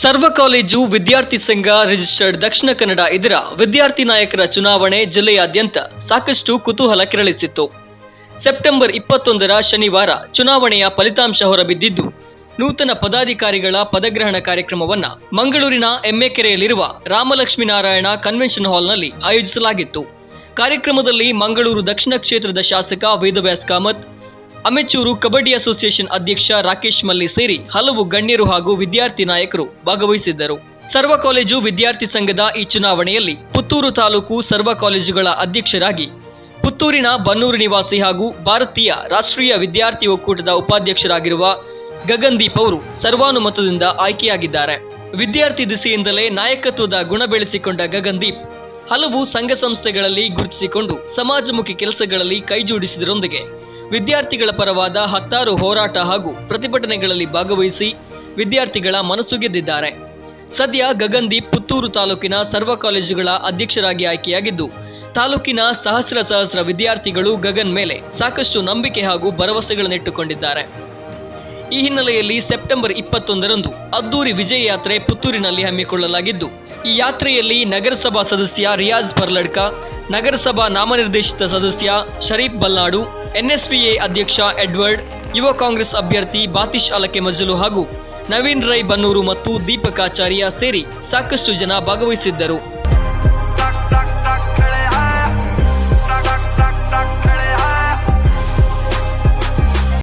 ಸರ್ವ ಕಾಲೇಜು ವಿದ್ಯಾರ್ಥಿ ಸಂಘ ರಿಜಿಸ್ಟರ್ಡ್ ದಕ್ಷಿಣ ಕನ್ನಡ ಇದರ ವಿದ್ಯಾರ್ಥಿ ನಾಯಕರ ಚುನಾವಣೆ ಜಿಲ್ಲೆಯಾದ್ಯಂತ ಸಾಕಷ್ಟು ಕುತೂಹಲ ಕೆರಳಿಸಿತ್ತು. ಸೆಪ್ಟೆಂಬರ್ ಇಪ್ಪತ್ತೊಂದರ ಶನಿವಾರ ಚುನಾವಣೆಯ ಫಲಿತಾಂಶ ಹೊರಬಿದ್ದಿದ್ದು, ನೂತನ ಪದಾಧಿಕಾರಿಗಳ ಪದಗ್ರಹಣ ಕಾರ್ಯಕ್ರಮವನ್ನ ಮಂಗಳೂರಿನ ಎಮ್ಮೆಕೆರೆಯಲ್ಲಿರುವ ರಾಮಲಕ್ಷ್ಮೀನಾರಾಯಣ ಕನ್ವೆನ್ಷನ್ ಹಾಲ್ನಲ್ಲಿ ಆಯೋಜಿಸಲಾಗಿತ್ತು. ಕಾರ್ಯಕ್ರಮದಲ್ಲಿ ಮಂಗಳೂರು ದಕ್ಷಿಣ ಕ್ಷೇತ್ರದ ಶಾಸಕ ವೇದವ್ಯಾಸ್ ಕಾಮತ್ ಅಮೆಚೂರು ಕಬಡ್ಡಿ ಅಸೋಸಿಯೇಷನ್ ಅಧ್ಯಕ್ಷ ರಾಕೇಶ್ ಮಲ್ಲಿ ಸೇರಿ ಹಲವು ಗಣ್ಯರು ಹಾಗೂ ವಿದ್ಯಾರ್ಥಿ ನಾಯಕರು ಭಾಗವಹಿಸಿದ್ದರು. ಸರ್ವ ಕಾಲೇಜು ವಿದ್ಯಾರ್ಥಿ ಸಂಘದ ಈ ಚುನಾವಣೆಯಲ್ಲಿ ಪುತ್ತೂರು ತಾಲೂಕು ಸರ್ವ ಕಾಲೇಜುಗಳ ಅಧ್ಯಕ್ಷರಾಗಿ ಪುತ್ತೂರಿನ ಬನ್ನೂರು ನಿವಾಸಿ ಹಾಗೂ ಭಾರತೀಯ ರಾಷ್ಟ್ರೀಯ ವಿದ್ಯಾರ್ಥಿ ಒಕ್ಕೂಟದ ಉಪಾಧ್ಯಕ್ಷರಾಗಿರುವ ಗಗನ್ದೀಪ್ ಅವರು ಸರ್ವಾನುಮತದಿಂದ ಆಯ್ಕೆಯಾಗಿದ್ದಾರೆ. ವಿದ್ಯಾರ್ಥಿ ದಿಸೆಯಿಂದಲೇ ನಾಯಕತ್ವದ ಗುಣ ಬೆಳೆಸಿಕೊಂಡ ಗಗನ್ದೀಪ್ ಹಲವು ಸಂಘ ಸಂಸ್ಥೆಗಳಲ್ಲಿ ಗುರುತಿಸಿಕೊಂಡು ಸಮಾಜಮುಖಿ ಕೆಲಸಗಳಲ್ಲಿ ಕೈಜೋಡಿಸಿದರೊಂದಿಗೆ ವಿದ್ಯಾರ್ಥಿಗಳ ಪರವಾದ ಹತ್ತಾರು ಹೋರಾಟ ಹಾಗೂ ಪ್ರತಿಭಟನೆಗಳಲ್ಲಿ ಭಾಗವಹಿಸಿ ವಿದ್ಯಾರ್ಥಿಗಳ ಮನಸ್ಸು ಗೆದ್ದಿದ್ದಾರೆ. ಸದ್ಯ ಗಗನ್ದೀಪ್ ಪುತ್ತೂರು ತಾಲೂಕಿನ ಸರ್ವ ಕಾಲೇಜುಗಳ ಅಧ್ಯಕ್ಷರಾಗಿ ಆಯ್ಕೆಯಾಗಿದ್ದು, ತಾಲೂಕಿನ ಸಹಸ್ರ ಸಹಸ್ರ ವಿದ್ಯಾರ್ಥಿಗಳು ಗಗನ್ ಮೇಲೆ ಸಾಕಷ್ಟು ನಂಬಿಕೆ ಹಾಗೂ ಭರವಸೆಗಳನ್ನಿಟ್ಟುಕೊಂಡಿದ್ದಾರೆ. ಈ ಹಿನ್ನೆಲೆಯಲ್ಲಿ ಸೆಪ್ಟೆಂಬರ್ ಇಪ್ಪತ್ತೊಂದರಂದು ಅದ್ದೂರಿ ವಿಜಯ ಯಾತ್ರೆ ಪುತ್ತೂರಿನಲ್ಲಿ ಹಮ್ಮಿಕೊಳ್ಳಲಾಗಿದ್ದು ಈ ಯಾತ್ರೆಯಲ್ಲಿ ನಗರಸಭಾ ಸದಸ್ಯ ರಿಯಾಜ್ ಪರ್ಲಡ್ಕ, ನಗರಸಭಾ ನಾಮನಿರ್ದೇಶಿತ ಸದಸ್ಯ ಶರೀಫ್ ಬಲ್ನಾಡು ಎನ್ಎಸ್ಪಿಎ ಅಧ್ಯಕ್ಷ ಎಡ್ವರ್ಡ್, ಯುವ ಕಾಂಗ್ರೆಸ್ ಅಭ್ಯರ್ಥಿ ಬಾತಿಶ್ ಅಲಕೆ ಮಜಲು ಹಾಗೂ ನವೀನ್ ರೈ ಬನ್ನೂರು ಮತ್ತು ದೀಪಕಾಚಾರ್ಯ ಸೇರಿ ಸಾಕಷ್ಟು ಜನ ಭಾಗವಹಿಸಿದ್ದರು.